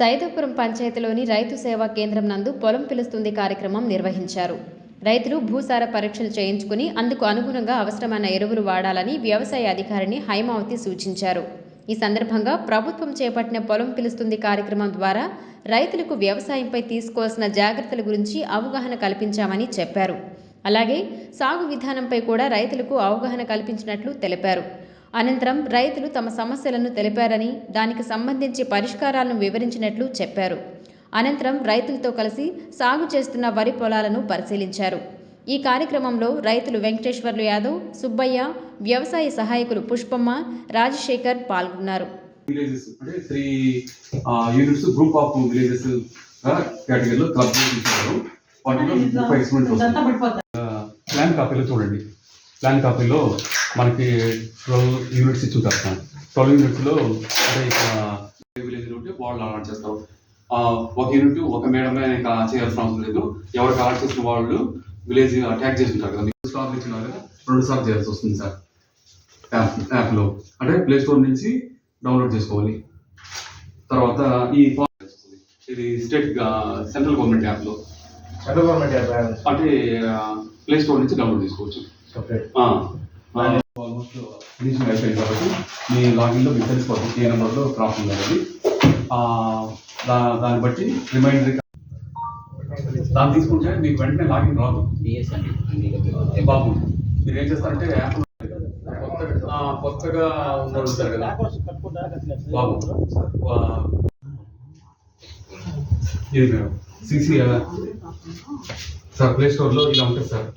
Saidapuram పంచాయతీలోని రైతు సేవా కేంద్రం నందు పొలం పిలుస్తుంది కార్యక్రమం నిర్వహించారు. రైతులు భూసార పరీక్షలు చేయించుకుని అందుకు అనుగుణంగా అవసరమైన ఎరువులు వాడాలని వ్యవసాయ అధికారిని హైమావతి సూచించారు. ఈ సందర్భంగా ప్రభుత్వం చేపట్టిన పొలం పిలుస్తుంది కార్యక్రమం ద్వారా రైతులకు వ్యవసాయంపై తీసుకోవాల్సిన జాగ్రత్తల గురించి అవగాహన కల్పించామని చెప్పారు. అలాగే సాగు విధానంపై కూడా రైతులకు అవగాహన కల్పించినట్లు తెలిపారు. అనంతరం రైతులు తమ సమస్యలను తెలిపారని దానికి సంబంధించి పరిష్కారాలను వివరించినట్లు చెప్పారు. అనంతరం రైతులతో కలిసి సాగు చేస్తున్న వరి పొలాలను పరిశీలించారు. ఈ కార్యక్రమంలో రైతులు వెంకటేశ్వర్లు యాదవ్ సుబ్బయ్య వ్యవసాయ సహాయకులు పుష్పమ్మ రాజశేఖర్ పాల్గొన్నారు. విలేజెస్ అంటే three units group of villages కేటగిరీలో క్లబ్ చేశారు. వాటిలో ముప్పై ఎక్స్పెరిమెంట్స్ వస్తాయి ప్లాన్ కాపీలో చూడండి. ప్లాన్ కాపీలో మనకి ట్వెల్వ్ యూనిట్స్ ఇచ్చి ఉంటారు సార్. ట్వెల్వ్ యూనిట్స్లో అంటే ఇక్కడ విలేజ్ ఉంటే వాళ్ళు అలాట్ చేస్తారు. ఆ, ఒక యూనిట్ ఒక మేడమే ఇంకా చేయాల్సిన అవసరం లేదు. ఎవరికి అలాట్ చేసిన వాళ్ళు విలేజ్ అటాక్ చేసి ఉంటారు కదా స్టాక్ ఇచ్చిన వాళ్ళు రెండు సార్లు చేయాల్సి వస్తుంది సార్. యాప్ యాప్లో. అంటే ప్లే స్టోర్ నుంచి డౌన్లోడ్ చేసుకోవాలి. తర్వాత ఈ ఇది స్టేట్ సెంట్రల్ గవర్నమెంట్ యాప్లో. సెంట్రల్ గవర్నమెంట్ యాప్ అంటే ప్లే స్టోర్ నుంచి డౌన్లోడ్ చేసుకోవచ్చు. సపరేట్ ఆల్మోస్ట్ ఫినిషింగ్ అయిపోయింది కాబట్టి మీ లాగిన్లో మీకు తెలిసిపోతుంది ఏ నెంబర్లో క్రాప్ ఉంది అనేది ఆ, దా- దాన్ని బట్టి రిమైండర్ దాన్ని తీసుకుంటే మీకు వెంటనే లాగిన్ రాదు. బాబు మీరు ఏం చేస్తారంటే యాప్ కొత్తగా ఆ, కొత్తగా ఉన్నోళ్ళు ఉంటారు కదా బాబు ఆ, ఇది మేడం. సిసి సార్ ప్లే స్టోర్లో ఇలా ఉంటుంది సార్.